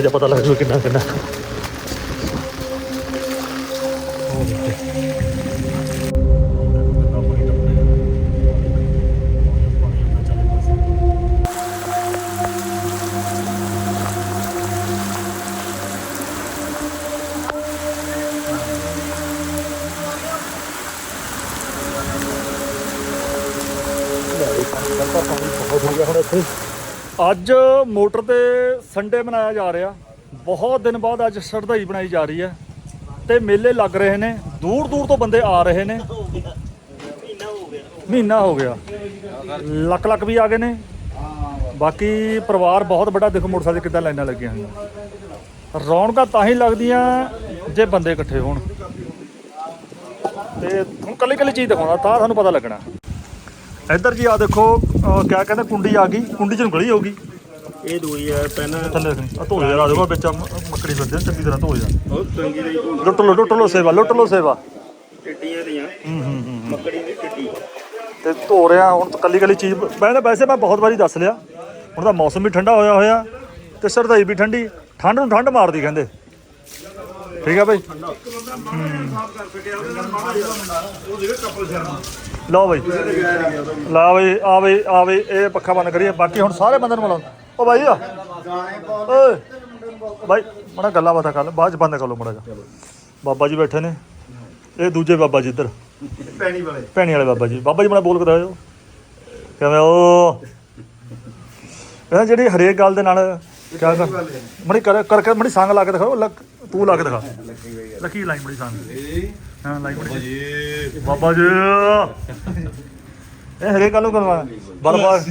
Rate ਜਿਹਾ ਪਤਾ ਲੱਗ ਜੂ ਕਿੰਨਾ ਕਿੰਨਾ ਉਹ ਦੇਖੇ ਅੱਜ ਮੋਟਰ ਤੇ ਸੰਡੇ ਮਨਾਇਆ ਜਾ ਰਿਹਾ। ਬਹੁਤ ਦਿਨ ਬਾਅਦ ਅੱਜ ਸ਼ਰਧਾਈ ਬਣਾਈ ਜਾ ਰਹੀ ਹੈ। ਤੇ ਮੇਲੇ ਲੱਗ ਰਹੇ ਨੇ। ਦੂਰ ਦੂਰ ਤੋਂ ਬੰਦੇ ਆ ਰਹੇ ਨੇ। ਮਹੀਨਾ ਹੋ ਗਿਆ। ਲੱਕ ਲੱਖ ਵੀ ਆ ਗਏ ਨੇ। ਬਾਕੀ ਪਰਿਵਾਰ ਬਹੁਤ ਵੱਡਾ ਦੇਖੋ ਮੋਟਰਸਾਈਕਲ ਕਿੱਦਾਂ ਲਾਈਨਾਂ ਲੱਗੀਆਂ ਹੋਈਆਂ। ਰੌਣਕਾਂ ਤਾਂ ਹੀ ਲੱਗਦੀਆਂ ਜੇ ਬੰਦੇ ਇਕੱਠੇ ਹੋਣ। ਤੇ ਹੁਣ ਕੱਲੀ ਕੱਲੀ ਚੀਜ਼ ਦਿਖਾਉਣਾ, ਤਾਂ ਤੁਹਾਨੂੰ ਪਤਾ ਲੱਗਣਾ। ਇੱਧਰ ਜੀ ਆ ਦੇਖੋ ਅਹ ਕਿਆ ਕਹਿੰਦੇ ਕੁੰਡੀ ਆ ਗਈ ਕੁੰਡੀ ਚ ਗਲੀ ਹੋਊਗੀ। ਇਹ ਦੂਈ ਹੈ ਪਹਿਲਾਂ ਥੱਲੇ ਆ ਧੋ ਯਾਰ ਆ ਦੇਖੋ ਵਿੱਚ ਮ- ਮੱਕੜੀ ਫਿਰਦੇ ਨੇ ਚੰਗੀ ਤਰ੍ਹਾਂ ਧੋ ਯਾਰ ਰਹੀ। ਲੁੱਟ ਲੋ ਲੁੱਟ ਲੋ ਸੇਵਾ ਲੁੱਟ ਲੋ ਸੇਵਾ। ਟਿੱਡੀਆਂ ਦੀਆਂ ਹੂੰ ਹੂੰ ਹੂੰ ਮੱਕੜੀ ਦੀ ਟਿੱਡੀ। ਤੇ ਧੋ ਰਿਆ ਹੁਣ ਕੱਲੀ ਕੱਲੀ ਚੀਜ਼ ਮੈਂ ਤਾਂ ਵੈਸੇ ਮੈਂ ਬਹੁਤ ਵਾਰੀ ਦੱਸ ਲਿਆ। ਹੁਣ ਤਾਂ ਮੌਸਮ ਵੀ ਠੰਡਾ ਹੋਇਆ ਹੋਇਆ ਤੇ ਸਰਦਾਈ ਵੀ ਠੰਡੀ ਠੰਡ ਨੂੰ ਠੰਡ ਮਾਰਦੀ ਕਹਿੰਦੇ। ਠੀਕ ਆ ਭਾਈ ਲਓ ਬਈ। ਲਾ ਬਈ, ਆ ਬਈ ਆ ਬਈ, ਇਹ ਪੱਖਾ ਬੰਦ ਕਰੀਏ, ਬਾਕੀ ਹੁਣ ਸਾਰੇ ਬੰਦੇ ਨੂੰ ਮਿਲਾਓ ਓ ਭਾਈ ਆ। ਓਏ ਭਾਈ ਮੜਾ ਗੱਲਾਂ ਬਾਤਾਂ ਕਰ ਲੈ, ਬਾਅਦ ਚ ਬੰਦ ਕਰ ਲਓ ਮੜਾ ਜਾ ਬਾਬਾ ਜੀ ਬੈਠੇ ਨੇ। ਇਹ ਦੂਜੇ ਬਾਬਾ ਜੀ ਇੱਧਰ। ਪੈਣੀ ਵਾਲੇ ਭੈਣੀ ਵਾਲੇ ਬਾਬਾ ਜੀ। ਬਾਬਾ ਜੀ ਬਣਾ ਬੋਲ ਕੇ ਕਿਵੇਂ ਉਹ ਇਹ ਜਿਹੜੀ ਹਰੇਕ ਗੱਲ ਦੇ ਨਾਲ ਕਿਆ ਕਰ ਮੜੀ ਕਰ ਕਰਕੇ ਮੜੀ ਸੰਗ ਲਾ ਕੇ ਦਿਖਾਓ ਤੂੰ ਲਾ ਕੇ ਦਿਖਾ। ਲੱਕੀ ਲਾਈ ਮੜੀ ਸੰਗ ਹਾਂ ਲਾਈ ਜੀ ਬਾਬਾ ਜੀ। ਇਹ ਹਰੇਕ ਗੱਲ ਨੂੰ ਕਰਵਾ। ਬਰਫ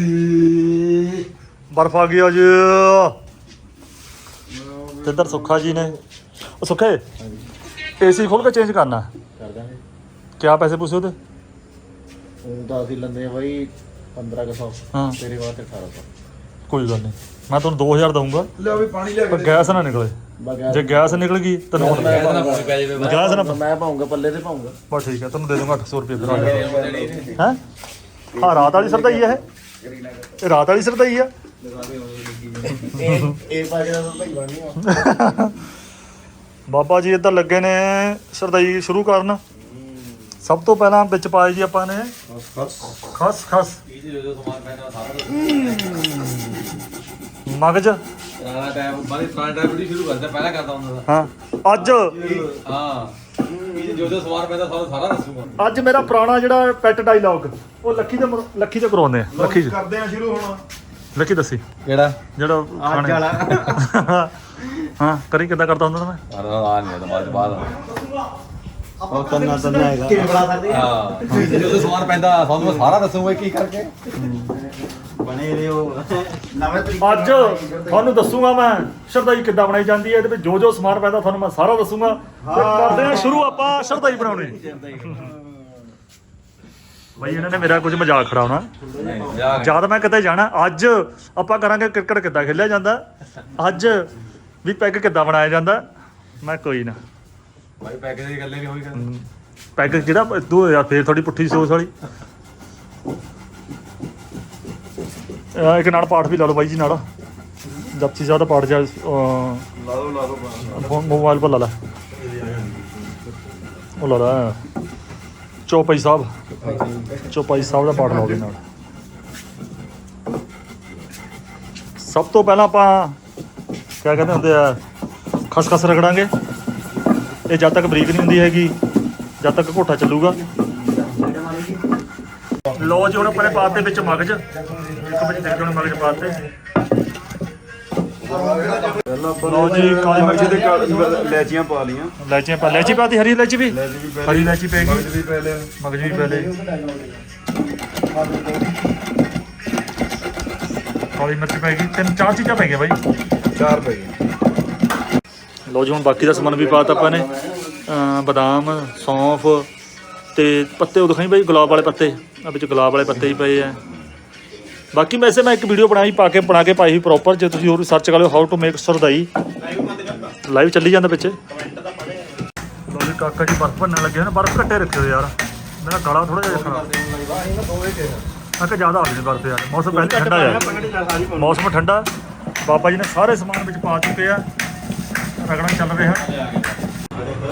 ਬਰਫ ਆ ਗਿਆ ਜੀ ਤੇ ਇੱਧਰ ਸੁੱਖਾ ਜੀ ਨੇ। ਉਹ ਸੁੱਖੇ ਏਸੀ ਖੋਲ ਕੇ ਚੇਂਜ ਕਰਨਾ। ਕਰ ਦਾਂਗੇ ਕਿਆ ਪੈਸੇ ਪੂਸੇ ਉਹਦੇ? ਉਹ ਤਾਂ ਅਸੀਂ ਲੰਦੇ ਬਾਈ 1500 ਹਾਂ। ਤੇਰੇ ਵਾਸਤੇ 1800 ਕੋਈ ਗੱਲ ਨਹੀਂ। ਮੈਂ ਤੁਹਾਨੂੰ 2000 ਦਊਂਗਾ। ਲਿਆ ਵੀ ਪਾਣੀ ਲਿਆ ਪਰ ਗੈਸ ਨਾ ਨਿਕਲੇ। ਬਗੈਰ ਜੇ ਗੈਸ ਨਿਕਲ ਗਈ ਤਾਂ ਨੋਟ ਮੈਂ ਪਾਉਂਗਾ ਗੈਸ ਨਾ ਮੈਂ ਪਾਉਂਗਾ ਪੱਲੇ ਤੇ ਪਾਉਂਗਾ। ਬਸ ਠੀਕ ਹੈ ਤੁਹਾਨੂੰ ਦੇ ਦੂੰਗਾ 800 ਰੁਪਏ ਫਿਰ ਹੈ? ਹਾਂ ਰਾਤ ਵਾਲੀ ਸਰਦਾਈ ਹੈ ਇਹ। ਇਹ ਰਾਤ ਵਾਲੀ ਸਰਦਾਈ ਆ। ਇਹ ਇਹ ਪਾ ਕੇ ਤਾਂ ਭਾਈ ਬਣੀ ਆ ਬਾਬਾ ਜੀ ਇੱਧਰ ਲੱਗੇ ਨੇ ਸਰਦਾਈ ਸ਼ੁਰੂ ਕਰਨ। ਸਭ ਤੋਂ ਪਹਿਲਾਂ ਵਿੱਚ ਪਾਏ ਜੀ ਆਪਾਂ ਨੇ। ਖਸ ਖਸ। ਮਗਜ? ਪੁਰਾਣਾ ਟਾਈਮ ਬਾਰੇ ਪੁਰਾਣਾ ਟਾਈਮ ਵੀਡੀਓ ਸ਼ੁਰੂ ਕਰਦਾ ਪਹਿਲਾਂ ਕਰਦਾ ਹੁੰਦਾ ਹਾਂ ਅੱਜ? ਸੀ ਹਾਂ। ਇਹ ਜੋ ਜੋ ਸਵਾਰ ਪੈਂਦਾ ਸਾਨੂੰ ਸਾਰਾ ਦੱਸੂਗਾ ਅੱਜ ਮੇਰਾ ਪੁਰਾਣਾ ਜਿਹੜਾ ਪੈਟ ਡਾਇਲੌਗ ਉਹ ਲੱਖੀ ਦੇ ਮੁਰ- ਲੱਖੀ ਤੇ ਕਰਾਉਂਦੇ ਆ ਲੱਖੀ ਚ ਕਰਦੇ ਆ ਸ਼ੁਰੂ ਹੁਣ। ਲੱਖੀ ਦੱਸੀ। ਕਿਹੜਾ? ਜਿਹੜਾ ਖਾਣੇ। ਹਾਂ ਕਰੀ ਕਿੱਦਾਂ ਕਰਦਾ ਹੁੰਦਾ ਮੈਂ? ਆ ਨਹੀਂ ਤਾਂ ਬਾਅਦ ਬਾਅਦ ਉਹ ਤੰਨਾ ਤੰਨਾ ਹੈਗਾ ਹਾਂ। ਜੋ ਜੋ ਸਵਾਰ ਪੈਂਦਾ ਸਾਨੂੰ ਮੈਂ ਸਾਰਾ ਦੱਸੂਗਾ ਕੀ ਕਰਕੇ। ਬਣੇ ਰਹੋ। ਨਵੇਂ ਅੱਜ ਤੁਹਾਨੂੰ ਦੱਸੂਗਾ ਮੈਂ ਸ਼ਰਦਾਈ ਕਿੱਦਾਂ ਬਣਾਈ ਜਾਂਦੀ ਹੈ ਇਹਦੇ ਵਿੱਚ ਜੋ ਜੋ ਸਮਾਨ ਪੈਂਦਾ ਤੁਹਾਨੂੰ ਮੈਂ ਸਾਰਾ ਦੱਸੂਗਾ। ਤੇ ਕਰਦੇ ਹਾਂ ਸ਼ੁਰੂ ਆਪਾਂ ਸ਼ਰਦਾਈ ਬਣਾਉਣੀ। ਬਈ ਇਹਨਾਂ ਨੇ ਮੇਰਾ ਕੁਝ ਮਜ਼ਾਕ ਖੜਾਉਣਾ। ਜਦ ਮੈਂ ਕਿਤੇ ਜਾਣਾ ਅੱਜ ਆਪਾਂ ਕਰਾਂਗੇ ਕ੍ਰਿਕਟ ਕਿੱਦਾਂ ਖੇਲਿਆ ਜਾਂਦਾ। ਅੱਜ ਵੀ ਪੈਗ ਕਿੱਦਾਂ ਬਣਾਇਆ ਜਾਂਦਾ ਮੈਂ ਕੋਈ ਨਾ। ਭਾਈ ਪੈਕੇਜ ਦੀ ਗੱਲੇ ਨਹੀਂ ਹੋਈ ਕਰਦੇ ਪੈਗ ਜਿਹੜਾ ਦੋ ਯਾਰ ਫੇਰ ਥੋੜੀ ਪੁੱਠੀ ਸੋਚ ਵਾਲੀ ਅਹ ਇੱਕ ਨਾਲ ਪਾਠ ਵੀ ਲਾ ਲਓ ਬਾਈ ਜੀ ਨਾਲ। ਜਪਜੀ ਸਾਹਿਬ ਦਾ ਪਾਠ ਜਾ ਅਹ, ਲਾ ਦੋ ਲਾ ਦੋ ਮੋਬਾਈਲ ਪਰ ਲਾ ਲੈ। ਉਹ ਲਾ ਲੈ ਚੌਪਈ ਸਾਹਿਬ। ਚੌਪਾਈ ਸਾਹਿਬ ਦਾ ਪਾਠ ਲਾਓਗੇ ਨਾਲ। ਸਭ ਤੋਂ ਪਹਿਲਾਂ ਆਪਾਂ ਕਿਆ ਕਹਿੰਦੇ ਹੁੰਦੇ ਆ ਖਸਖਸ ਰਗੜਾਂਗੇ। ਇਹ ਜਦ ਤੱਕ ਬਰੀਕ ਨਹੀਂ ਹੁੰਦੀ ਹੈਗੀ ਜਦ ਤੱਕ ਘੋਟਾ ਚੱਲੂਗਾ। ਲੋ ਜੀ ਹੁਣ ਆਪਾਂ ਨੇ ਪਾਤੇ ਵਿੱਚ ਮਗਜ। ਇੱਕ ਵਿੱਚ ਦੇਖੋ ਹੁਣ ਮਗਜ ਪਾਤੇ ਲੋ ਜੀ ਕਾਲੀ ਮਿਰਚ ਦੇ ਲੈਚੀਆਂ ਪਾ ਲੀਆਂ ਇਲਾਚੀਆਂ ਪਾ ਇਲਾਚੀ ਪਾਤੀ ਹਰੀ ਇਲਾਚੀ ਵੀ? ਹਰੀ ਇਲਾਚੀ ਪੈ ਗਈ। ਵੀ ਪੈ ਲਿਆ। ਮਗਜ ਵੀ ਪੈ ਕਾਲੀ ਮਿਰਚ ਪੈ ਗਈ। ਤਿੰਨ ਚਾਰ ਚੀਜ਼ਾਂ ਪੈ ਗਈਆਂ ਬਾਈ। ਚਾਰ ਪੈ ਗਏ ਲੋ ਜੀ ਹੁਣ ਬਾਕੀ ਦਾ ਸਮਾਨ ਵੀ ਪਾਤਾ ਆਪਾਂ ਨੇ। ਬਦਾਮ ਸੌਂਫ ਤੇ ਪੱਤੇ ਉਹ ਦਿਖਾਈ ਬਾਈ ਗੁਲਾਬ ਵਾਲੇ ਪੱਤੇ। ਆ ਵਿੱਚ ਗੁਲਾਬ ਵਾਲੇ ਪੱਤੇ ਹੀ ਪਏ ਆ। ਬਾਕੀ ਵੈਸੇ ਮੈਂ ਇੱਕ ਵੀਡੀਓ ਬਣਾਈ, ਪਾ ਕੇ, ਬਣਾ ਕੇ ਪਾਈ ਸੀ ਪ੍ਰੋਪਰ ਜੇ ਤੁਸੀਂ ਹੋਰ ਸਰਚ ਕਰ ਲਿਓ how to make sardai. Live ਚੱਲੀ ਜਾਂਦਾ ਵਿੱਚ ਲੋ ਜੀ, ਕਾਕਾ ਜੀ ਬਰਫ਼ ਭੰਨਣ ਲੱਗੇ ਨੇ। ਬਰਫ਼ ਘੱਟੇ ਰੱਖਿਓ ਯਾਰ। ਮੇਰਾ ਗਲਾ ਥੋੜਾ ਜਿਹਾ ਖਰਾਬ। ਆ ਜ਼ਿਆਦਾ ਆ ਗਈ ਬਰਫ਼ ਯਾਰ। ਮੌਸਮ ਪਹਿਲਾਂ ਠੰਡਾ ਆ। ਮੌਸਮ ਠੰਡਾ। ਬਾਬਾ ਜੀ ਨੇ ਸਾਰੇ ਸਮਾਨ ਵਿੱਚ ਪਾ ਚੁੱਕੇ ਆ। ਰਗੜਾ ਚੱਲ ਰਿਹਾ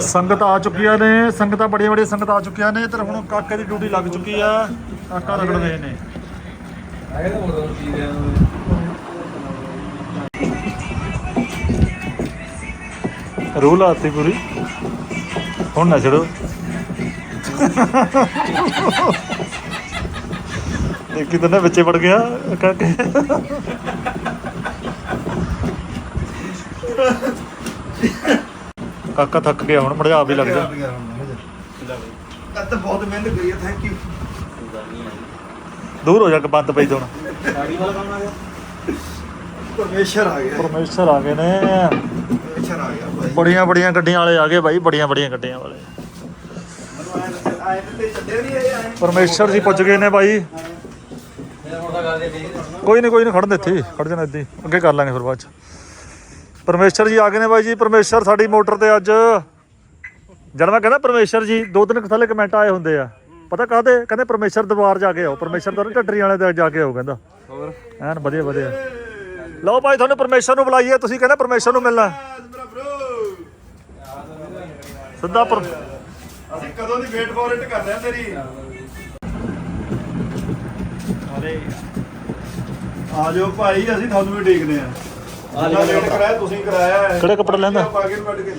ਸੰਗਤ ਆ ਚੁੱਕੀਆਂ ਨੇ, ਸੰਗਤਾਂ ਬੜੀਆਂ ਬੜੀਆਂ ਸੰਗਤ ਆ ਚੁੱਕੀਆਂ ਨੇ, ਤੇ ਹੁਣ ਕਾਕੇ ਦੀ ਡਿਊਟੀ ਲੱਗ ਚੁੱਕੀ ਆ। ਕਾਕਾ ਰਗੜ ਰਹੇ ਨੇ। ਹੈ ਰੂਹ ਲਾਤੀ ਪੂਰੀ। ਹੁਣ ਨਾ ਛੜੋ ਇੱਕ ਕਿਤੇ ਵਿੱਚੇ ਵੜ ਗਿਆ, ਕਾਕੇ। ਕਾਕਾ ਥੱਕ ਗਿਆ ਹੁਣ ਮੜਿਆ ਵੀ ਲੱਗ ਜਾ। ਕੱਤ ਬਹੁਤ ਮਿਹਨਤ ਕਰੀ ਹੈ ਥੈਂਕ ਯੂ ਦੂਰ ਹੋ ਜਾ ਕੇ ਬੰਦ ਪਈ ਹੁਣ। ਪਰਮੇਸ਼ਰ ਆ ਗਿਆ। ਪਰਮੇਸ਼ਰ ਆ ਗਏ ਨੇ। ਪਰਮੇਸ਼ਰ ਆ ਗਿਆ ਭਾਈ ਬੜੀਆਂ ਬੜੀਆਂ ਗੱਡੀਆਂ ਵਾਲੇ ਆ ਗਏ ਬਾਈ ਬੜੀਆਂ ਬੜੀਆਂ ਗੱਡੀਆਂ ਵਾਲੇ। ਤੇ ਪਰਮੇਸ਼ਰ ਜੀ ਪੁੱਜ ਗਏ ਨੇ ਬਾਈ। ਕੋਈ ਨਹੀਂ ਕੋਈ ਨਹੀਂ ਖੜਨ ਦੇ ਇੱਥੇ ਖੜ ਜਾਣਾ ਇੱਦਾਂ ਅੱਗੇ ਕਰ ਲਾਂਗੇ ਫਿਰ ਬਾਅਦ ਚ। ਪਰਮੇਸ਼ਰ ਜੀ ਆ ਗਏ ਨੇ ਬਾਈ ਜੀ ਪਰਮੇਸ਼ਰ ਸਾਡੀ ਮੋਟਰ ਤੇ ਅੱਜ। ਜਦ ਮੈਂ ਕਹਿੰਦਾ ਪਰਮੇਸ਼ਰ ਜੀ ਦੋ ਦਿਨ ਥੱਲੇ ਕਮੈਂਟ ਆਏ ਹੁੰਦੇ ਆ। ਪਤਾ ਕਾਹਦੇ? ਕਹਿੰਦੇ ਪਰਮੇਸ਼ਰ ਦਰਬਾਰ ਜਾ ਕੇ ਆਓ। ਪਰਮੇਸ਼ਰ ਦਾ ਢੱਡਰੀ ਵਾਲੇ ਦੇ ਜਾ ਕੇ ਆਓ ਕਹਿੰਦਾ। ਹੋਰ? ਐਨ ਵਧੀਆ ਵਧੀਆ। ਲਓ ਭਾਈ ਤੁਹਾਨੂੰ ਪਰਮੇਸ਼ਰ ਨੂੰ ਬੁਲਾਈਏ। ਤੁਸੀਂ ਕਹਿੰਦੇ ਪਰਮੇਸ਼ਰ ਨੂੰ ਮਿਲਣਾ। ਸਿੱਧਾ ਪਰ ਅਸੀਂ ਕਦੋਂ ਦੀ ਵੇਟ ਫੋਰ ਇਟ ਕਰ ਰਹੇ ਆ ਤੇਰੀ? ਅਰੇ। ਆ ਜਾਓ ਭਾਈ ਅਸੀਂ ਤੁਹਾਨੂੰ ਵੀ ਦੇਖਦੇ ਆ। ਆ ਜਾ ਲੇਟ ਕਰਾਇਆ ਤੁਸੀਂ ਕਰਾਇਆ ਹੈ? ਕਿਹੜੇ ਕੱਪੜੇ ਲੈਂਦਾ? ਪਾ ਕੇ ਕੱਢ ਕੇ।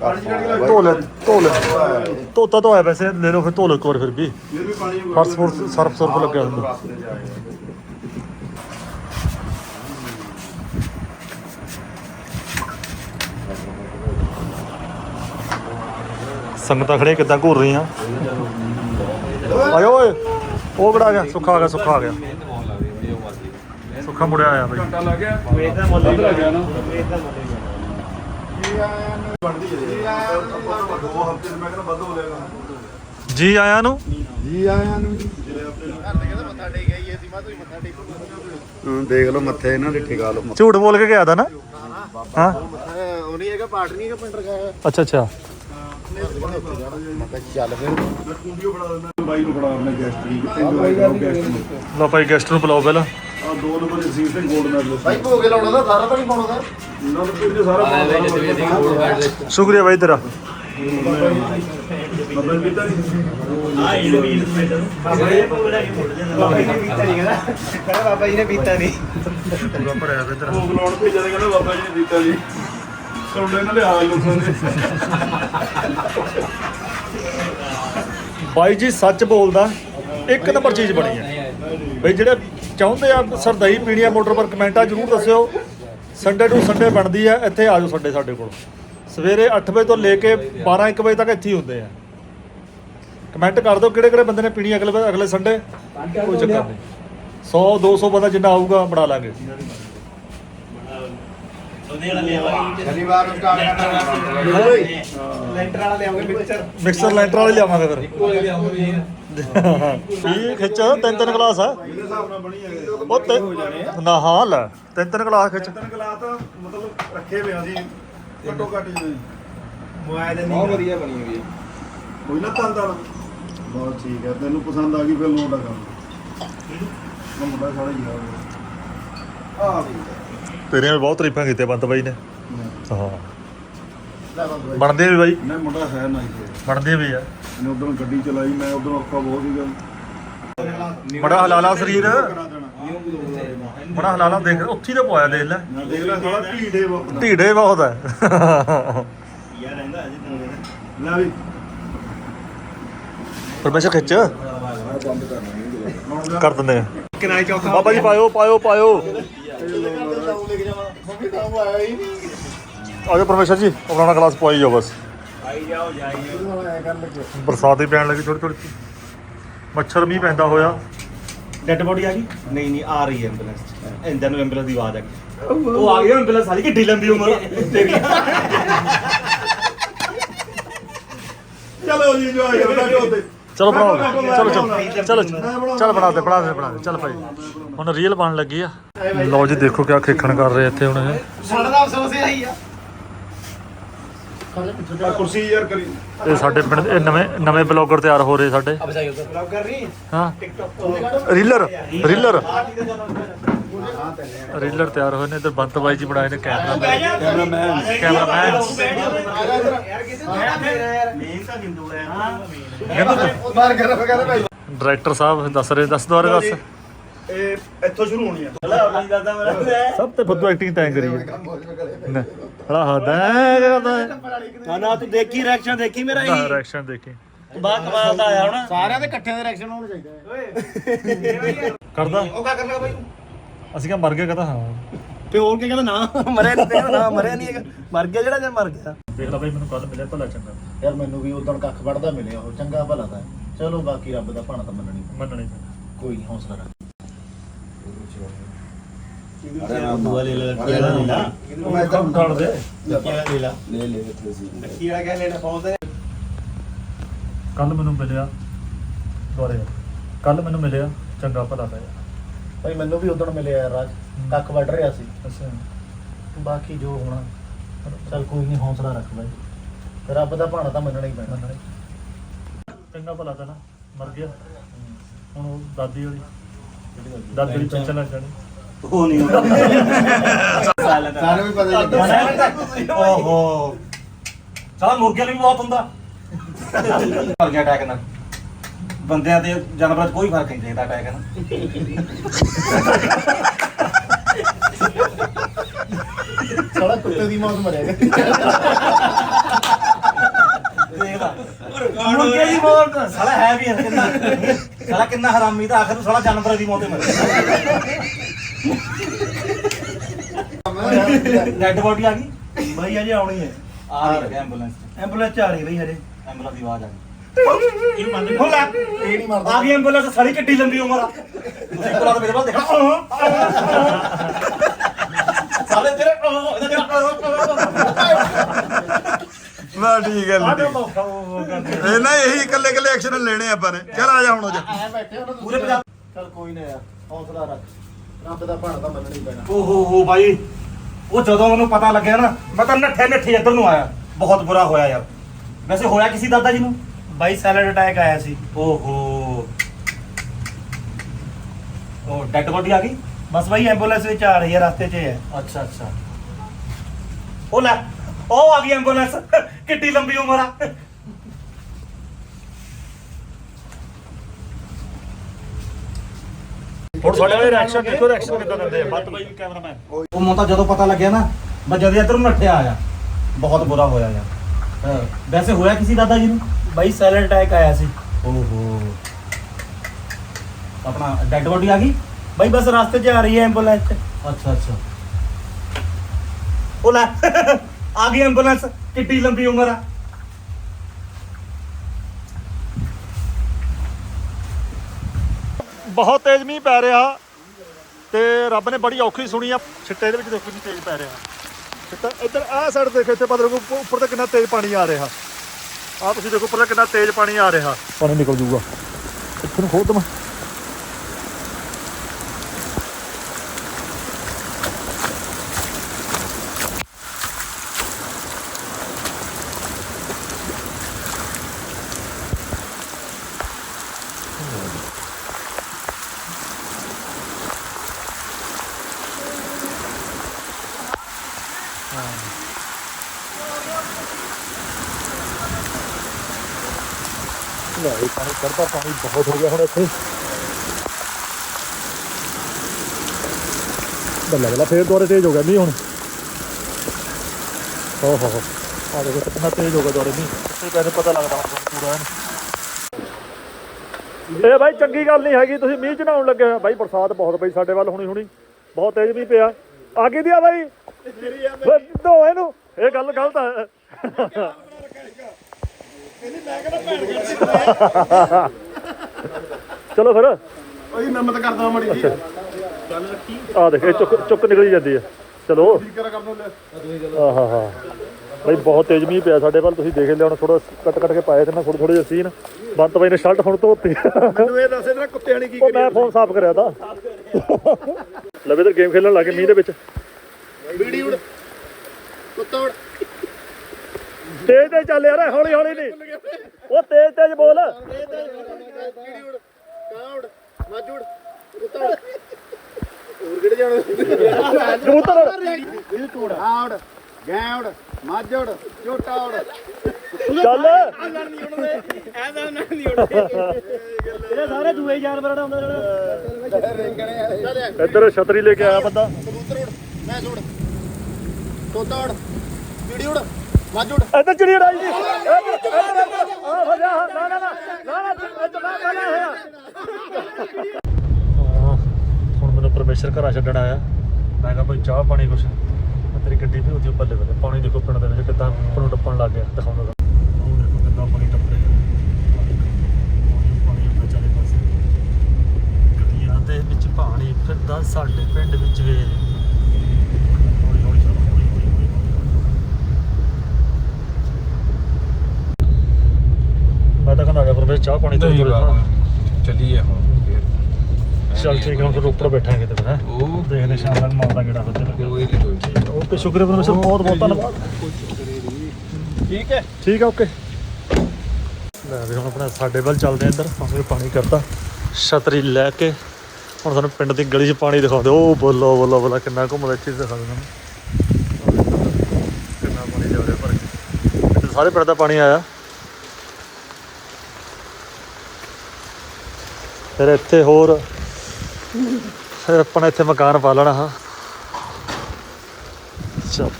ਪਾਣੀ ਚ ਕੱਢ ਕੇ ਧੋ ਲੈ। ਧੋ ਲੈ ਧੋਤਾ ਧੋਇਆ ਵੈਸੇ ਲੈ ਲਓ ਫਿਰ ਧੋ ਲਓ ਇੱਕ ਵਾਰ ਫਿਰ ਵੀ। ਫਿਰ ਵੀ ਪਾਣੀ ਫਰਸ ਫੁਰਸ ਸਰਫ ਸਰਫ ਲੱਗਿਆ ਹੁੰਦਾ। ਸੰਗਤਾਂ ਖੜੇ ਕਿੱਦਾਂ ਘੁਰ ਰਹੀਆਂ? ਆਇਓ ਓਏ ਉਹ ਕਿਹੜਾ ਆ ਗਿਆ? ਸੁੱਖਾ ਆ ਗਿਆ ਸੁੱਖਾ ਆ ਗਿਆ ਮਿਹਨਤ ਬਹੁਤ ਲੱਗਦੀ ਹੈ ਜੋ ਮਰਜ਼ੀ ਸੁੱਖਾ ਮੁੜਿਆ ਆਇਆ ਬਈ। ਘੰਟਾ ਲੱਗ ਗਿਆ। ਵੇਚ ਦਾ ਮੁੱਲ ਹੀ ਲੱਗ ਗਿਆ ਨਾ। ਵੇਚ ਦਾ ਮੁੱਲ ਹੀ ਬਣਦੀ ਹੈ। ਆਪਾਂ ਦੋ ਹਫ਼ਤੇ ਮੈਂ ਕਹਿੰਦਾ ਵੱਧ ਹੋ ਜਾਏਗਾ। ਜੀ ਆਇਆਂ ਨੂੰ? ਜੀ ਆਇਆਂ ਨੂੰ। ਦੇਖ ਲਓ ਮੱਥੇ ਇਹਨਾਂ ਦੇ ਠਿਕਾ ਲਓ। ਝੂਠ ਬੋਲ ਕੇ ਗਿਆ ਦਾ ਨਾ? ਹਾਂ? ਉਹ ਨਹੀਂ ਹੈਗਾ ਪਾਰਟ ਨਹੀਂ ਹੈਗਾ ਪਿੰਡ ਰਖਾਇਆ ਅੱਛਾ ਅੱਛਾ। ਲਓ ਭਾਈ ਗੈਸਟ ਨੂੰ ਬੁਲਾਓ ਪਹਿਲਾਂ। ਆ ਦੋ ਨੰਬਰ ਰਸੀਵ ਤੇ ਗੋਲਡ ਮੈਡਲ ਭਾਈ ਭੋਗੇ ਲਾਉਣਾ ਦਾ ਸਾਰਾ ਤਾਂ ਨਹੀਂ ਪਾਉਣਾ ਦਾ ਸਾਰਾ ਸ਼ੁਕਰੀਆ ਬਾਈ ਤੇਰਾ। ਬੱਬਲ ਕੀਤਾ ਨਹੀਂ? ਬਾਬਾ ਜੀ ਨੇ ਪੀਤਾ ਨਹੀਂ ਕਹਿੰਦਾ ਕਹਿੰਦਾ ਬਾਬਾ ਜੀ ਨੇ ਪੀਤਾ ਨਹੀਂ। ਪੂਰਾ ਭਰਿਆ ਵੇ ਤੇਰਾ। ਭੋਗ ਲਾਉਣ ਭੇਜਿਆ ਤੇ ਕਹਿੰਦਾ ਬਾਬਾ ਜੀ ਨੇ ਦਿੱਤਾ ਜੀ ਸੁਣਦੇ ਇਹਨਾਂ ਦੇ ਹਾਲ ਲੋਕਾਂ ਦੇ। ਬਾਈ ਜੀ ਸੱਚ ਬੋਲਦਾ ਇੱਕ ਨੰਬਰ ਚੀਜ਼ ਬਣੀ ਹੈ। ਬਈ ਜਿਹੜੇ ਚਾਹੁੰਦੇ ਆ ਸਰਦਈ ਪੀਣੀ ਆ ਮੋਟਰ ਪਰ ਕਮੈਂਟਾਂ ਜ਼ਰੂਰ ਦੱਸਿਓ। ਸੰਡੇ ਟੂ ਸੰਡੇ ਬਣਦੀ ਆ ਇੱਥੇ ਆ ਜਾਓ ਸਾਡੇ ਸਾਡੇ ਕੋਲ। ਸਵੇਰੇ 8 ਵਜੇ ਤੋਂ ਲੈ ਕੇ 12 1 ਵਜੇ ਤੱਕ ਇੱਥੇ ਹੀ ਹੁੰਦੇ ਆ। ਕਮੈਂਟ ਕਰ ਦਿਓ ਕਿਹੜੇ ਕਿਹੜੇ ਬੰਦੇ ਨੇ ਪੀਣੀ ਅਗਲੇ ਅਗਲੇ ਸੰਡੇ ਕੋਈ ਚੱਕਰ ਨਹੀਂ। 100 200 ਬੰਦਾ ਜਿੰਨਾ ਆਊਗਾ ਬਣਾ ਲਾਂਗੇ। ਸ਼ਨੀਵਾਰ ਨੂੰ ਕਰਨਾ। ਲੈਂਟਰ ਵਾਲਾ ਲਿਆਉਂਗੇ ਮਿਕਸਚਰ। ਮਿਕਸਰ ਲੈਂਟਰ ਵਾਲੇ ਲਿਆਵਾਂਗੇ ਫਿਰ। ਹੈ ਇਹ ਖਿੱਚ। ਤਿੰਨ ਤਿੰਨ ਗਲਾਸ ਆ। ਇਹਦੇ ਹਿਸਾਬ ਨਾਲ ਬਣੀ ਹੈ ਉਹ ਤਿੰਨ ਨਾ ਹਾਂ ਲੈ। ਤਿੰਨ ਤਿੰਨ ਗਲਾਸ ਖਿੱਚ। ਤਿੰਨ ਗਲਾਸ ਤਾਂ ਮਤਲਬ ਰੱਖੇ ਹੋਏ ਆ ਅਸੀਂ ਘੱਟੋ ਘੱਟ ਜਿਵੇਂ ਮੋਬਾਈਲ ਦੇ ਬਹੁਤ ਵਧੀਆ ਬਣੀ ਹੋਈ ਹੈ। ਕੋਈ ਨਾ ਤੰਦਾ ਬਹੁਤ ਠੀਕ ਹੈ। ਤੈਨੂੰ ਪਸੰਦ ਆ ਗਈ ਫਿਰ ਲੋਟ ਆ ਕੰਮ। ਮੈਂ ਮੁੰਡਾ ਸਾਰਾ ਹੀ ਆ। ਤੇਰੀਆਂ ਵੀ। ਬਹੁਤ ਤਾਰੀਫਾਂ ਕੀਤੀਆਂ ਬੰਤ ਬਾਈ ਨੇ। ਹਾਂ। ਬਣਦੇ ਵੀ ਬਾਈ? ਨਹੀਂ ਮੁੰਡਾ ਹੈ ਨਾ ਹੀ ਬਣਦੇ ਵੀ ਆ। ਇਹਨੇ ਉਧਰੋਂ ਗੱਡੀ ਚਲਾਈ ਮੈਂ ਉਧਰੋਂ ਔਖਾ ਬਹੁਤ ਸੀਗਾ। ਬੜਾ ਹਲਾਲਾ ਸਰੀਰ। ਕਰਾ ਦੇਣਾ ਬੜਾ ਹਲਾਲਾ ਦੇਖ ਉੱਥੀ ਤੇ ਪਵਾਇਆ ਦੇਖ ਲੈ। ਮੈਂ ਦੇਖ ਲੈ ਸਾਲਾ ਢੀਡੇ ਵਪਨਾ ਢੀੜੇ ਬਹੁਤ ਹੈ ਯਾਰ ਰਹਿੰਦਾ ਅਜੇ ਲੈ ਵੀ। ਪਰਮੇਸ਼ਰ ਖਿੱਚ। ਕਰ ਦਿੰਦੇ ਆ। ਕਿਨਾਰੇ ਚੌਥਾ। ਬਾਬਾ ਜੀ ਪਾਇਓ ਪਾਇਓ ਪਾਇਓ। ਆਜੋ ਪਰਮੇਸ਼ਰ ਜੀ ਆਪਣਾ ਗਲਾਸ ਪਵਾਈ ਜਾਓ ਬਸ। ਆਈ ਜਾਓ ਜਾਈ ਜਾਓ। ਆਇਆ ਕਰਨ ਲੱਗੇ ਬਰਸਾਤ ਹੀ ਪੈਣ ਲੱਗੀ ਥੋੜੀ ਥੋੜੀ ਮੱਛਰ ਮੀਂਹ ਪੈਂਦਾ ਹੋਇਆ। ਡੈਡ ਬੋਡੀ ਆ ਗਈ? ਨਹੀਂ ਨਹੀਂ ਆ ਰਹੀ ਹੈ ਐਂਬੂਲੈਂਸ ਇੰਦਰ ਨੂੰ ਐਂਬੂਲੈਂਸ ਦੀ ਆਵਾਜ਼ ਆ ਗਈ। ਉਹ ਆ ਗਈ ਐਂਬੂਲੈਂਸ ਸਾਰੀ ਕਿੱਡੀ ਲੰਬੀ ਉਮਰ। ਤੇਰੀ ਚਲੋ ਜੀ ਜੋ ਆਇਆ ਉਹਦਾ ਢੋਤੇ ਚਲੋ ਬਣਾਓ। ਚਲੋ ਚਲੋ। ਬਣਾ ਦੇ ਬਣਾ ਦੇ ਬਣਾ ਦੇ। ਚੱਲ ਭਾਈ। ਹੁਣ ਰੀਲ ਬਣ ਲੱਗੀ ਆ। ਲਓ ਜੀ ਦੇਖੋ ਕਿਆ ਖੇਖਣ ਕਰ ਰਹੇ ਇੱਥੇ ਹੁਣ ਇਹ। ਸਾਡਾ ਤਾਂ ਅਫਸੋਸ ਹੀ ਆ। ਆ ਕੁਰਸੀ ਯਾਰ ਕਰੀ। ਇਹ ਸਾਡੇ ਪਿੰਡ ਦੇ ਇਹ ਨਵੇਂ ਨਵੇਂ ਬਲੌਗਰ ਤਿਆਰ ਹੋ ਰਹੇ ਸਾਡੇ। ਬਲੌਗਰ ਨਹੀਂ ਹਾਂ? ਟਿਕਟੌਕ ਰੀਲਰ ਰੀਲਰ ਰੀਲਰ ਤਿਆਰ ਹੋਏ ਨੇ ਇਧਰ ਬੰਤ ਬਾਈ ਜੀ ਬਣਾਏ ਨੇ ਕੈਮਰਾਮੈਨ ਕੈਮਰਾਮੈਨ ਹੈ ਹਾਂ ਡਾਇਰੈਕਟਰ ਸਾਹਿਬ ਦੱਸ ਰਹੇ ਦੱਸ ਦੁਆਰੇ ਦੱਸ। ਇਹ ਇੱਥੋਂ ਸ਼ੁਰੂ ਹੋਣੀ ਮੇਰਾ ਸਭ ਤੇ ਫੁੱਦੂ ਐਕਟਿੰਗ ਤੈਂ ਕਰੀ। ਹੈ ਹਲਾ ਹਦਾ ਕਰਦਾ ਨਾ ਨਾ ਤੂੰ ਦੇਖੀ ਰਿਐਕਸ਼ਨ ਦੇਖੀ ਮੇਰਾ ਹੀ ਡਾਇਰੈਕਸ਼ਨ ਦੇਖੀ। ਬਾ ਕਮਾਲ ਦਾ ਆਇਆ ਹੁਣ। ਸਾਰਿਆਂ ਦੇ ਇਕੱਠਿਆਂ ਦੇ ਰਿਐਕਸ਼ਨ ਹੋਣੇ ਚਾਹੀਦੇ ਕਰਦਾ। ਉਹ ਕਾ ਕਰਨਾ ਬਾਈ। ਅਸੀਂ ਕਿਹਾ ਮਰ ਗਏ ਕਹਤਾ ਹਾਂ। ਤੇ ਹੋਰ ਕੀ ਕਹਿੰਦਾ ਨਾ ਮਰਿਆ ਨਹੀਂ ਤੇ ਨਾ ਮਰਿਆ ਨਹੀਂ ਹੈਗਾ। ਮਰ ਗਿਆ ਜਿਹੜਾ ਜੇ ਮਰ ਗਿਆ। ਦੇਖ ਲੈ ਬਾਈ ਮੈਨੂੰ ਕੱਲ ਮਿਲਿਆ ਭਲਾ ਚੰਗਾ। ਯਾਰ ਮੈਨੂੰ ਵੀ ਉਦੋਂ ਕੱਖ ਵੜਦਾ ਮਿਲਿਆ ਉਹ ਚੰਗਾ ਭਲਾ ਤਾਂ। ਹੈ। ਚਲੋ ਬਾਕੀ ਰੱਬ ਦਾ ਭਾਣਾ ਤਾਂ ਮੰਨਣੀ ਮੰਨਣੀ ਕੋਈ ਨੀ, ਹੌਸਲਾ ਰੱਖ। ਲੈ ਲੈ ਸੀ ਲੈਣਾ ਪਹੁੰਚਦੇ ਕੱਲ ਮੈਨੂੰ ਮਿਲਿਆ ਦੁਆਰੇ ਕੱਲ ਮੈਨੂੰ ਮਿਲਿਆ ਚੰਗਾ ਭਲਾ ਯਾਰ ਭਾਈ ਮੈਨੂੰ ਵੀ ਉਦੋਂ ਮਿਲਿਆ ਯਾਰ ਰਾਜ ਕੱਖ ਵੱਢ ਰਿਹਾ ਸੀ ਅੱਛਾ ਬਾਕੀ ਜੋ ਹੋਣਾ ਚਲ ਕੋਈ ਨਹੀਂ ਹੌਸਲਾ ਰੱਖ ਬਾਈ ਰੱਬ ਦਾ ਭਾਣਾ ਤਾਂ ਮੰਨਣਾ ਹੀ ਪੈਣਾ ਚੰਗਾ ਭਲਾ ਤਾਂ ਨਾ ਮਰ ਗਿਆ ਹੁਣ ਉਹ ਦਾਦੀ ਵਾਲੀ ਦਾਦੀ ਵਾਲੀ ਪੈਨਸ਼ਨ ਲੱਗ ਜਾਣੀ ਉਹ ਨਹੀਂ ਸਾਰੇ ਵੀ ਪਤਾ ਲੱਗ ਓਹੋ। ਸਾਲਾ ਮੁਰਗਿਆਂ ਨੂੰ ਵੀ ਬਹੁਤ ਹੁੰਦਾ। ਮਰ ਗਿਆ ਅਟੈਕ ਨਾਲ। ਬੰਦਿਆਂ ਤੇ ਜਾਨਵਰਾਂ 'ਚ ਕੋਈ ਫ਼ਰਕ ਨਹੀਂ ਚਾਹੀਦਾ ਅਟੈਕ ਨਾਲ। ਸਾਲਾ ਕੁੱਤੇ ਦੀ ਮੌਤ ਮਰਿਆ ਦੇਖ ਲਾ ਮੁਰਗੇ ਦੀ ਮੌਤ। ਸਾਲਾ ਹੈ ਵੀ ਇਹ ਕਿੰਨਾ ਸਾਲਾ ਕਿੰਨਾ ਹਰਾਮੀ ਤਾਂ ਆਖਰ ਨੂੰ ਸਾਲਾ ਜਾਨਵਰਾਂ ਦੀ ਮੌਤ ਹੀ ਮਰਿਆ ਡੈਡ ਬੋਡੀ ਆ ਗਈ? ਬਾਈ ਅਜੇ ਆਉਣੀ ਹੈ। ਆ ਰਹੀ ਹੈ ਐਂਬੂਲੈਂਸ ਐਂਬੂਲੈਂਸ ਚ ਆ ਰਹੀ ਬਈ ਹਜੇ। ਐਂਬੂਲੈਂਸ ਦੀ ਆਵਾਜ਼ ਆ ਗਈ। ਇਹਨੂੰ ਮੰਨ ਲੈ। ਇਹ ਨਹੀਂ ਮਰਦਾ ਆ ਗਈ ਐਂਬੂਲੈਂਸ ਸਾਰੀ ਕਿੱਡੀ ਲੰਬੀ ਉਮਰ ਆ। ਤੁਸੀਂ ਕੋਲਾ ਤਾਂ ਮੇਰੇ ਵੱਲ ਦੇਖਣਾ ਸਾਰੇ ਤੇਰੇ ਇਹਦਾ ਨਾ ਠੀਕ ਹੈ ਆ ਜਾ ਇਹ ਨਾ ਇਹੀ ਇਕੱਲੇ ਇਕੱਲੇ ਐਕਸ਼ਨ ਲੈਣੇ ਆਪਾਂ ਨੇ। ਚੱਲ ਆ ਜਾ ਹੁਣ ਹੋ ਜਾ ਐ ਬੈਠੇ ਉਹਨਾਂ ਪੂਰੇ ਪੰਜਾਬ ਚਲ ਕੋਈ ਨਾ ਯਾਰ ਹੌਸਲਾ ਰੱਖ। ਰੱਬ ਦਾ ਭਾਣਾ ਤਾਂ ਮੰਨਣਾ ਹੀ ਪੈਣਾ। ਓਹੋ ਹੋ ਭਾਈ ਉਹ ਜਦੋਂ ਮੈਨੂੰ ਪਤਾ ਲੱਗਿਆ ਨਾ ਮੈਂ ਤਾਂ ਨੱਠੇ ਨੱਠੇ ਇੱਧਰ ਨੂੰ ਆਇਆ। ਬਹੁਤ ਬੁਰਾ ਹੋਇਆ ਯਾਰ। ਵੈਸੇ ਹੋਇਆ ਕਿਸੇ ਦਾਦਾ ਜੀ ਨੂੰ? ਬਾਈ ਸੈਲਡ ਅਟੈਕ ਆਇਆ ਸੀ। ਓਹੋ ਉਹ ਡੈਡ ਬੋਡੀ ਆ ਗਈ? ਬਸ ਬਾਈ ਐਂਬੂਲੈਂਸ ਵਿੱਚ ਆ ਰਹੀ ਹੈ ਰਸਤੇ 'ਚ ਹੈ ਅੱਛਾ ਅੱਛਾ। ਉਹ ਲੈ ਉਹ ਆ ਗਈ ਐਂਬੂਲੈਂਸ ਕਿੱਡੀ ਲੰਬੀ ਉਮਰ ਆ। ਹੁਣ ਸਾਡੇ ਵਾਲੇ ਰਿਐਕਸ਼ਨ ਦੇਖੋ ਰਿਐਕਸ਼ਨ ਕਿੱਦਾਂ ਦਿੰਦੇ ਆ? ਬੰਤ ਬਾਈ ਕੈਮਰਾਮੈਨ ਉਹ ਮੈਨੂੰ ਤਾਂ ਜਦੋਂ ਪਤਾ ਲੱਗਿਆ ਨਾ ਮੈਂ ਜਦ ਇੱਧਰ ਨੂੰ ਨੱਠਿਆ ਆਇਆ। ਬਹੁਤ ਬੁਰਾ ਹੋਇਆ ਯਾਰ। ਹਾਂ, ਵੈਸੇ ਹੋਇਆ ਕਿਸੇ ਦਾਦਾ ਜੀ ਨੂੰ? ਬਾਈ ਸੈਲਡ ਅਟੈਕ ਆਇਆ ਸੀ। ਓਹੋ। ਆਪਣਾ ਡੈਡ ਬੋਡੀ ਆ ਗਈ? ਬਾਈ ਬਸ ਰਸਤੇ 'ਚ ਆ ਰਹੀ ਹੈ ਐਂਬੂਲੈਂਸ 'ਚ। ਅੱਛਾ ਅੱਛਾ। ਉਹ ਲੈ ਆ ਗਈ ਐਂਬੂਲੈਂਸ ਕਿੱਡੀ ਲੰਬੀ ਉਮਰ ਆ। ਬਹੁਤ ਤੇਜ਼ ਮੀਂਹ ਪੈ ਰਿਹਾ ਤੇ ਰੱਬ ਨੇ ਬੜੀ ਔਖੀ ਸੁਣੀ ਆ। ਛਿੱਟੇ ਦੇ ਵਿੱਚ ਦੇਖੋ ਕਿੰਨੀ ਤੇਜ਼ ਪੈ ਰਿਹਾ। ਛਿੱਟਾ ਇੱਧਰ ਆਹ ਸਾਈਡ ਦੇਖੋ, ਇੱਥੇ ਪਤਾ ਲੱਗੂ ਉੱਪਰ ਤੇ ਕਿੰਨਾ ਤੇਜ਼ ਪਾਣੀ ਆ ਰਿਹਾ। ਆਹ ਤੁਸੀਂ ਦੇਖੋ, ਉੱਪਰ ਤੇ ਕਿੰਨਾ ਤੇਜ਼ ਪਾਣੀ ਆ ਰਿਹਾ। ਪਾਣੀ ਨਿਕਲ ਜੂਗਾ ਇੱਥੇ ਖੋਦ ਦਮਾ। ਇਹ ਪਾਣੀ ਚੜਦਾ ਪਾਣੀ ਬਹੁਤ ਹੋ ਗਿਆ ਹੁਣ ਇੱਥੇ। ਬੱਲਾ ਬੱਲਾ ਫੇਰ ਦੁਆਰੇ ਤੇਜ਼ ਹੋ ਗਿਆ ਮੀਂਹ ਹੁਣ। ਹੋ ਹੋ ਹੋ ਆ ਦੇਖੋ ਕਿੰਨਾ ਤੇਜ਼ ਹੋ ਗਿਆ ਦੁਆਰੇ ਮੀਂਹ। ਤੇ ਮੈਨੂੰ ਪਤਾ ਲੱਗਦਾ ਹੁਣ ਪੂਰਾ ਇਹ ਬਾਈ ਚੰਗੀ ਗੱਲ ਨਹੀਂ ਹੈਗੀ ਤੁਸੀਂ ਮੀਂਹ ਚ ਨਹਾਉਣ ਲੱਗੇ ਹੋ। ਬਾਈ ਬਰਸਾਤ ਬਹੁਤ ਪਈ ਸਾਡੇ ਵੱਲ ਹੁਣੀ ਹੁਣੀ ਬਹੁਤ ਤੇਜ਼ ਮੀਂਹ ਪਿਆ। ਆ ਗਈ ਦੀ ਆ ਦੋ ਇਹਨੂੰ। ਇਹ ਗੱਲ ਗਲਤ ਹੈ ਚਲੋ ਫਿਰ। ਓਏ ਨਮਤ ਕਰਦਾ ਮੜੀ ਜੀ ਆ ਦੇਖ ਇਹ ਚੁੱਕ ਚੁੱਕ ਨਿਕਲੀ ਜਾਂਦੀ ਹੈ ਚਲੋ। ਕਰ ਕਰ ਦੋ ਲੈ। ਆਹਾ ਹਾ ਬਈ ਬਹੁਤ ਤੇਜ਼ ਮੀਂਹ ਪਿਆ ਸਾਡੇ ਵੱਲ ਤੁਸੀਂ ਦੇਖ ਲਿਆ ਹੁਣ ਥੋੜਾ ਕੱਟ ਕੱਟ ਕੇ ਪਾਏ ਤੇ ਨਾ ਥੋੜੇ ਥੋੜੇ ਜਿਹੇ ਸੀਨ। ਬੰਤ ਬਾਈ ਨੇ ਸ਼ਰਟ ਹੁਣ ਧੋਤੀ। ਮੈਨੂੰ ਇਹ ਦੱਸ ਇਹਦਾ ਕੁੱਤੇ ਹਣੀ ਕੀ ਉਹ ਮੈਂ ਫੋਨ ਸਾਫ਼ ਕਰਿਆ ਤਾਂ। ਲਵੇ ਤੇ ਗੇਮ ਖੇਲਣ ਲੱਗੇ ਮੀਂਹ ਦੇ ਵਿੱਚ। ਵੀਡੀਓ ਉੜ ਕੁੱਤਾ ਉੜ ਤੇਜ਼ ਤੇਜ਼ ਚੱਲ ਯਾਰ ਹੌਲੀ ਹੌਲੀ ਨਹੀਂ। ਉਹ ਤੇਜ਼ ਤੇਜ਼ ਬੋਲ। ਵੀਡੀਓ ਉੜ ਕਾਂ ਉੜ ਮੱਝ ਉੜ ਕੁੱਤਾ ਉੜ ਹੋਰ ਕਿਹੜੇ ਜਾਣਾ ਕਬੂਤਰ। ਆਉੜ ਗੈਂਉੜ ਮਾਝੜ ਝੋਟਾਉੜ ਚੱਲ। ਇਹ ਸਾਰੇ ਦੂਏ ਜਾਨਵਰਾਂ ਦਾ ਹੁੰਦਾ ਜਿਹੜਾ। ਇੱਧਰ ਛਤਰੀ ਲੈ ਕੇ ਆਇਆ ਬੰਦਾ। ਕਬੂਤਰ ਉੜ ਮੈਂ ਉੜ। ਤੋਤਾ ਉੜ ਚਿੜੀ ਉੜ। ਉੜ ਇੱਧਰ ਚਿੜੀ ਉਡਾਈ ਜੀ। ਇੱਧਰ ਇੱਧਰ ਆ ਫਸਿਆ ਨਾ ਨਾ ਨਾ ਨਾ ਇੱਧਰ ਨਾ ਨਾ ਹੋਇਆ। ਹੁਣ ਮੈਨੂੰ ਪਰਮੇਸ਼ਰ ਘਰਾਂ ਛੱਡਣ ਆਇਆ। ਮੈਂ ਕਿਹਾ ਭਾਈ ਚਾਹ ਪਾਣੀ ਕੁਛ। ਤੇਰੀ ਗੱਡੀ ਵੀ ਉੱਥੇ ਬੱਲੇ ਬੱਲੇ ਪਾਣੀ ਦੇਖੋ ਪਿੰਡ ਦੇ ਵਿੱਚ ਕਿੱਦਾਂ ਉੱਪਰ ਨੂੰ ਟੱਪਣ ਲੱਗ ਗਿਆ ਦਿਖਾਉਂਦਾ। ਉਹ ਦੇਖੋ ਕਿੱਦਾਂ ਪਾਣੀ ਟੱਪ ਰਿਹਾ। ਪਾਣੀ ਪਾਣੀ ਉੱਪਰ ਚਾਰੇ ਪਾਸੇ। ਗੱਡੀਆਂ ਦੇ ਵਿੱਚ ਪਾਣੀ ਫਿਰਦਾ ਸਾਡੇ ਪਿੰਡ ਵਿੱਚ ਵੇ ਹੌਲੀ ਹੌਲੀ ਚੱਲ ਹੌਲੀ ਹੌਲੀ ਹੌਲੀ ਮੈਂ ਤਾਂ ਕਹਿੰਦਾ ਆ ਗਿਆ ਪਰਮੇਸ਼ਰ ਚਾਹ ਪਾਣੀ ਤੋਂ ਚੱਲੀਏ ਹੁਣ ਫੇਰ। ਚੱਲ ਠੀਕ ਹੈ ਹੁਣ ਫਿਰ ਉੱਪਰ ਬੈਠਾਂਗੇ ਤੇ ਫਿਰ ਹੈਂ। ਉਹ ਦੇਖਦੇ ਸ਼ਾਮ ਤੱਕ ਮਾਰਦਾ ਕਿਹੜਾ ਫਿਰ ਕੋਈ ਨਹੀਂ ਕੋਈ। ਓਕੇ ਸ਼ੁਕਰੀਆ ਪਰਮੇਸ਼ਰ ਬਹੁਤ ਬਹੁਤ ਧੰਨਵਾਦ। ਠੀਕ ਹੈ। ਠੀਕ ਆ ਓਕੇ। ਲੈ ਵੀ ਹੁਣ ਆਪਣਾ ਸਾਡੇ ਵੱਲ ਚੱਲਦੇ ਆ ਇੱਧਰ ਅਸੀਂ ਪਾਣੀ ਕਰਤਾ। ਛਤਰੀ ਲੈ ਕੇ ਹੁਣ ਸਾਨੂੰ ਪਿੰਡ ਦੀ ਗਲੀ 'ਚ ਪਾਣੀ ਦਿਖਾਉਂਦੇ ਉਹ ਬੋਲੋ ਬੋਲੋ ਬੋਲਾ ਕਿੰਨਾ ਘੁੰਮਦਾ ਇੱਥੇ ਦਿਖਾ ਦਿੰਦਾ ਕਿੰਨਾ ਪਾਣੀ ਜਾ ਰਿਹਾ ਇੱਥੇ ਸਾਰੇ ਪਿੰਡ ਦਾ ਪਾਣੀ ਆਇਆ। ਫਿਰ ਇੱਥੇ ਹੋਰ ਫਿਰ ਆਪਾਂ ਨੇ ਇੱਥੇ ਮਕਾਨ ਪਾ ਲੈਣਾ ਹਾਂ। ਚੱਲ।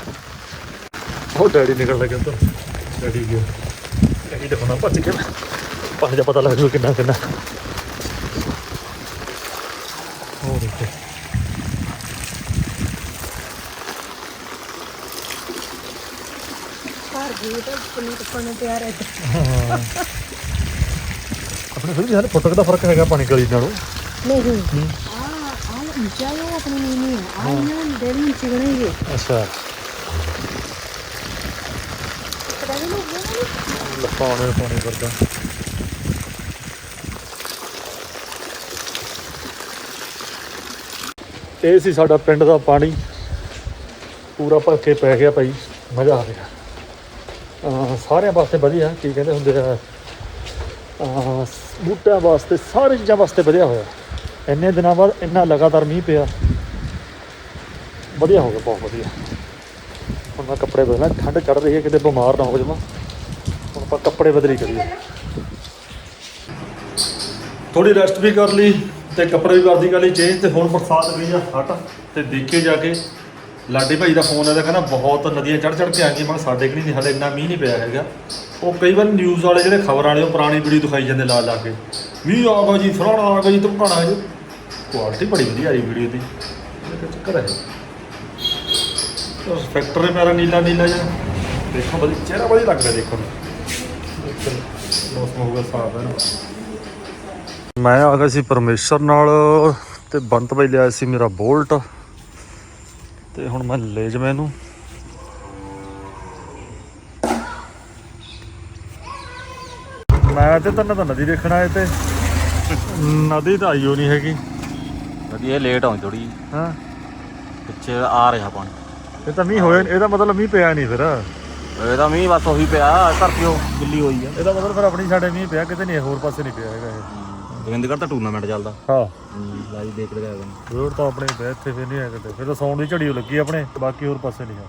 ਉਹ ਡੈਡੀ ਨਿਕਲ ਲੱਗੇ ਤਾਂ ਡੈਡੀ ਗਿਆ। ਡੈਡੀ ਦਿਖਾਉਣਾ ਭੱਜ ਕੇ। ਪਾਣੀ ਦਾ ਪਤਾ ਲੱਗ ਜੂ ਕਿੰਨਾ ਕਿੰਨਾ। ਉਹ ਦੇਖੋ ਘਰ ਦੀ ਤਾਂ ਪਨੀਰ ਪਾਣੀ ਤਿਆਰ ਹੈ। ਆਪਣੇ ਫਿਰ ਵੀ ਫੁੱਟਕ ਦਾ ਫ਼ਰਕ ਹੈਗਾ ਪਾਣੀ ਗਲੀ ਨਾਲੋਂ। ਨਹੀਂ। ਆ ਆ ਇਹਨਾਂ ਦੇ ਚਿਗਣਗੇ ਅੱਛਾ। ਪਾਣੀ ਇਹ ਸੀ ਸਾਡਾ ਪਿੰਡ ਦਾ ਪਾਣੀ। ਪੂਰਾ ਭਰ ਕੇ ਪੈ ਗਿਆ ਭਾਈ ਮਜ਼ਾ ਆ ਗਿਆ। ਸਾਰਿਆਂ ਵਾਸਤੇ ਵਧੀਆ ਕੀ ਕਹਿੰਦੇ ਹੁੰਦੇ ਆ। ਬੂਟਿਆਂ ਵਾਸਤੇ, ਸਾਰੇ ਚੀਜ਼ਾਂ ਵਾਸਤੇ ਵਧੀਆ ਹੋਇਆ। ਇੰਨੇ ਦਿਨਾਂ ਬਾਅਦ ਇੰਨਾ ਲਗਾਤਾਰ ਮੀਂਹ ਪਿਆ। ਵਧੀਆ ਹੋ ਗਿਆ ਬਹੁਤ ਵਧੀਆ। ਹੁਣ ਮੈਂ ਕੱਪੜੇ ਬਦਲਣਾ, ਠੰਡ ਚੜ ਰਹੀ ਹੈ, ਕਿਤੇ ਬਿਮਾਰ ਨਾ ਹੋ ਜਾਵਾਂ। ਹੁਣ ਆਪਾਂ ਕੱਪੜੇ ਬਦਲੀ ਕਰੀਏ। ਥੋੜੀ ਰੈਸਟ ਵੀ ਕਰ ਲਈ ਤੇ ਕੱਪੜੇ ਵੀ ਕਰਦੀ ਕਰ ਲਈ ਚੇਂਜ ਤੇ ਹੁਣ ਬਰਸਾਤ ਗਈ ਆ, ਹਟ ਤੇ ਦੇਖੇ ਜਾ ਕੇ। ਲਾਡੀ ਭਾਈ ਦਾ ਫੋਨ ਆਇਆ ਕਹਿੰਦਾ ਬਹੁਤ ਨਦੀਆਂ ਚੜ ਚੜ ਕੇ ਆ ਗਈਆਂ ਮੈਂ ਸਾਡੇ ਕਿ ਨਹੀਂ ਹਲੇ ਇੰਨਾ ਮੀਂਹ ਨਹੀਂ ਪਿਆ ਹੈਗਾ। ਉਹ ਕਈ ਵਾਰ ਨਿਊਜ਼ ਵਾਲੇ ਜਿਹੜੇ ਖਬਰਾਂ ਵਾਲੇ, ਉਹ ਪੁਰਾਣੀ ਵੀਡੀਓ ਦਿਖਾਈ ਜਾਂਦੇ ਲਾ ਲਾ ਕੇ। ਮੀਂਹ ਆ ਗਿਆ ਜੀ, ਫਲਾਣਾ ਆ ਗਿਆ ਜੀ ਧਮਕਾਣਾ ਜੀ ਕੁਆਲਿਟੀ ਬੜੀ ਵਧੀਆ ਆਈ ਵੀਡੀਓ ਦੀ। ਚੱਕਰ ਹੈ। ਉਸ ਫੈਕਟਰੀ ਮੇਰਾ ਨੀਲਾ ਨੀਲਾ ਜਿਹਾ। ਦੇਖੋ ਬੜੀ, ਚਿਹਰਾ ਬੜੀ ਲੱਗਦਾ ਦੇਖਣ ਨੂੰ ਮੌਸਮ ਹੋਊਗਾ ਸਾਫ਼, ਹੈ ਮੈਂ ਆ ਗਿਆ ਸੀ ਪਰਮੇਸ਼ਰ ਨਾਲ, ਤੇ ਬੰਤ ਬਾਈ ਲਿਆ ਸੀ ਮੇਰਾ ਬੋਲਟ। ਤੇ ਹੁਣ ਮੈਂ ਲੈ ਜਾਵਾਂ ਇਹਨੂੰ। ਮੈਂ ਤੇ ਤਾਂ ਤਾਂ ਨਦੀ ਦੇਖਣ ਆਏ ਤੇ। ਨਦੀ ਤਾਂ ਆਈਓ ਨਹੀਂ ਹੈਗੀ। ਵਧੀਆ ਲੇਟ ਹੋਈ ਥੋੜੀ ਹਾਂ। ਪਿੱਛੇ ਆ ਰਿਹਾ ਪਾਣੀ। ਇਹ ਤਾਂ ਮੀਂਹ ਹੋਇਆ ਇਹਦਾ ਮਤਲਬ ਮੀਂਹ ਪਿਆ ਨਹੀਂ ਫਿਰ। ਇਹਦਾ ਮੀਂਹ ਬਸ ਉਹੀ ਪਿਆ ਧਰਤੀ ਉਹ ਗਿੱਲੀ ਹੋਈ ਆ। ਇਹਦਾ ਮਤਲਬ ਫਿਰ ਆਪਣੀ ਸਾਡੇ ਮੀਂਹ ਪਿਆ ਕਿਤੇ ਨਹੀਂ ਹੋਰ ਪਾਸੇ ਨਹੀਂ ਪਿਆ ਹੈਗਾ ਇਹ। ਗੋਬਿੰਦਗੜ੍ਹ ਤਾਂ ਟੂਰਨਾਮੈਂਟ ਚੱਲਦਾ। ਹਾਂ। ਲਾਈਵ ਦੇਖ ਲਗਾ ਰੋਡ ਤਾਂ ਆਪਣੇ ਪਿਆ ਇੱਥੇ ਫਿਰ ਨਹੀਂ ਹੈ ਕਿਤੇ ਫਿਰ ਤਾਂ ਸੌਣ ਦੀ ਝੜੀ ਓ ਲੱਗੀ ਆਪਣੇ ਬਾਕੀ ਹੋਰ ਪਾਸੇ ਨਹੀਂ ਹੈ